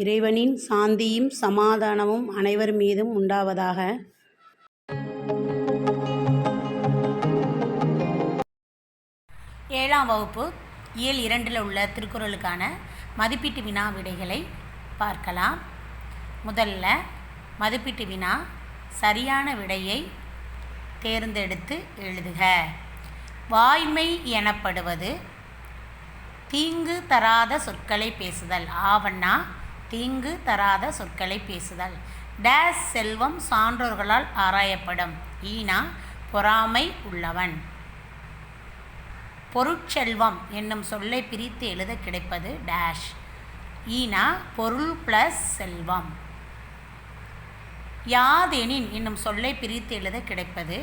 இறைவனின் சாந்தியும் சமாதானமும் அனைவர் மீதும் உண்டாவதாக. ஏழாம் வகுப்பு இயல் இரண்டில் உள்ள திருக்குறளுக்கான மதிப்பீட்டு வினா விடைகளை பார்க்கலாம். முதல்ல மதிப்பீட்டு வினா சரியான விடையை தேர்ந்தெடுத்து எழுதுக. வாய்மை எனப்படுவது தீங்கு தராத சொற்களை பேசுதல் ஆவண்ணா தீங்கு தராத சொற்களை பேசுதல். டேஸ் செல்வம் சான்றோர்களால் ஆராயப்படும். ஈனா பொறாமை உள்ளவன். பொருட்செல்வம் என்னும் சொல்லை பிரித்து எழுத கிடைப்பது டேஷ். ஈனா பொருள் ப்ளஸ் செல்வம். யாதெனின் என்னும் சொல்லை பிரித்து எழுத கிடைப்பது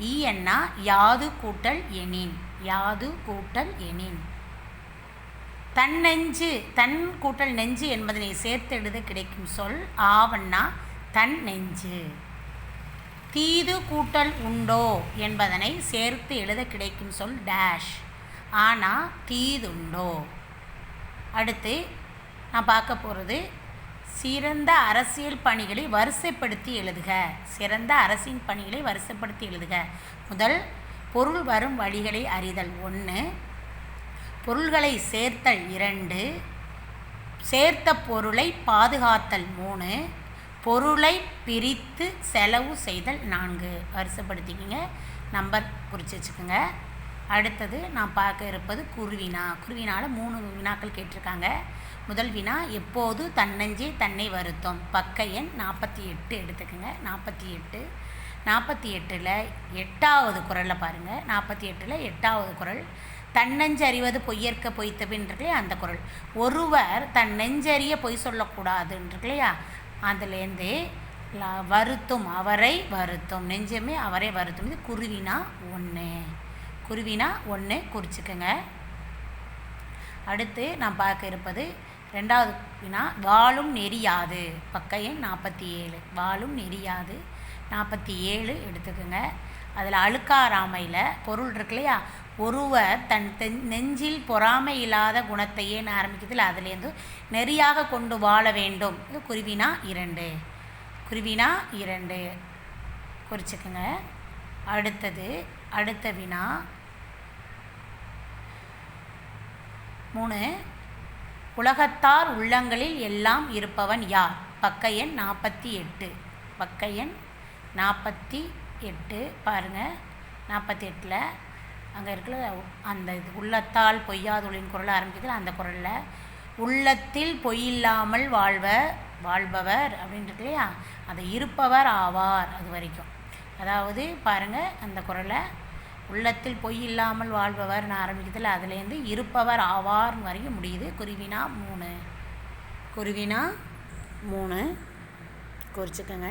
ஈ என்னா யாது கூட்டல் எனின். யாது கூட்டல் எனின். தன் நெஞ்சு தன் கூட்டல் நெஞ்சு என்பதனை சேர்த்து எழுத கிடைக்கும் சொல் ஆவண்ணா தன் நெஞ்சு. தீது கூட்டல் உண்டோ என்பதனை சேர்த்து எழுத கிடைக்கும் சொல் டேஷ் ஆனால் தீதுண்டோ. அடுத்து நான் பார்க்க போகிறது சிறந்த அரசியல் பணிகளை வரிசைப்படுத்தி எழுதுக. சிறந்த அரசின் பணிகளை வரிசைப்படுத்தி எழுதுக. முதல் பொருள் வரும் வழிகளை அறிதல். ஒன்று பொருள்களை சேர்த்தல் இரண்டு சேர்த்த பொருளை பாதுகாத்தல் மூணு பொருளை பிரித்து செலவு செய்தல் நான்கு. வரிசைப்படுத்திக்கிங்க. நம்பர் குறித்து வச்சுக்கோங்க. அடுத்தது நான் பார்க்க இருப்பது குருவினா. குருவினால் மூணு வினாக்கள் கேட்டிருக்காங்க. முதல் வினா எப்போது தன்னஞ்சே தன்னை வருத்தம்? பக்க எண் நாற்பத்தி எட்டு எடுத்துக்கோங்க. நாற்பத்தி எட்டு. நாற்பத்தி எட்டில் எட்டாவது குரலில் பாருங்கள் நாற்பத்தி எட்டில் எட்டாவது குரல். தன்னஞ்சு பொய்யற்க பொய்த்தபின்றே அந்த குரல். ஒருவர் தன் நெஞ்சறிய பொய் சொல்லக்கூடாதுன்றிருக்கு இல்லையா அதுலேருந்து வருத்தும் அவரை வருத்தும். நெஞ்சமே அவரை வருத்தும். இது குருவினா ஒன்று குருவினா ஒன்று குறிச்சிக்கோங்க. அடுத்து நான் பார்க்க இருப்பது ரெண்டாவது வினா வாழும் நெறியாது. பக்க எண் நாற்பத்தி ஏழு வாழும் நெறியாது. நாற்பத்தி ஏழு எடுத்துக்கோங்க. அதில் அழுக்காராமையில் பொருள் இருக்கு இல்லையா ஒருவர் தன் தென் நெஞ்சில் பொறாமை இல்லாத குணத்தையே நான் ஆரம்பிக்கிறதுல அதுலேருந்து நெறியாக கொண்டு வாழ வேண்டும். இது குருவினா இரண்டு. குருவினா இரண்டு. குறிச்சுக்குங்க. அடுத்தது அடுத்த வினா. மூணு. உலகத்தார் உள்ளங்களில் எல்லாம் இருப்பவன் யார்? பக்க எண் நாற்பத்தி எட்டு. பக்க எண் நாற்பத்தி எட்டு. பாருங்கள் நாற்பத்தி எட்டில் அங்கே இருக்கிற அந்த இது உள்ளத்தால் பொய்யாதொழின் குரல் ஆரம்பிக்கிறதுல அந்த குரலில் உள்ளத்தில் பொய்யில்லாமல் வாழ்வ வாழ்பவர் அப்படின்ட்டு இல்லையா? அதை இருப்பவர் ஆவார் அது வரைக்கும். அதாவது பாருங்கள் அந்த குரலை உள்ளத்தில் பொய் இல்லாமல் வாழ்பவர்னு ஆரம்பிக்கிறதுல அதுலேருந்து இருப்பவர் ஆவார்னு வரைக்கும் முடியுது. குருவினா மூணு. குருவினா மூணு. குறிச்சிக்கோங்க.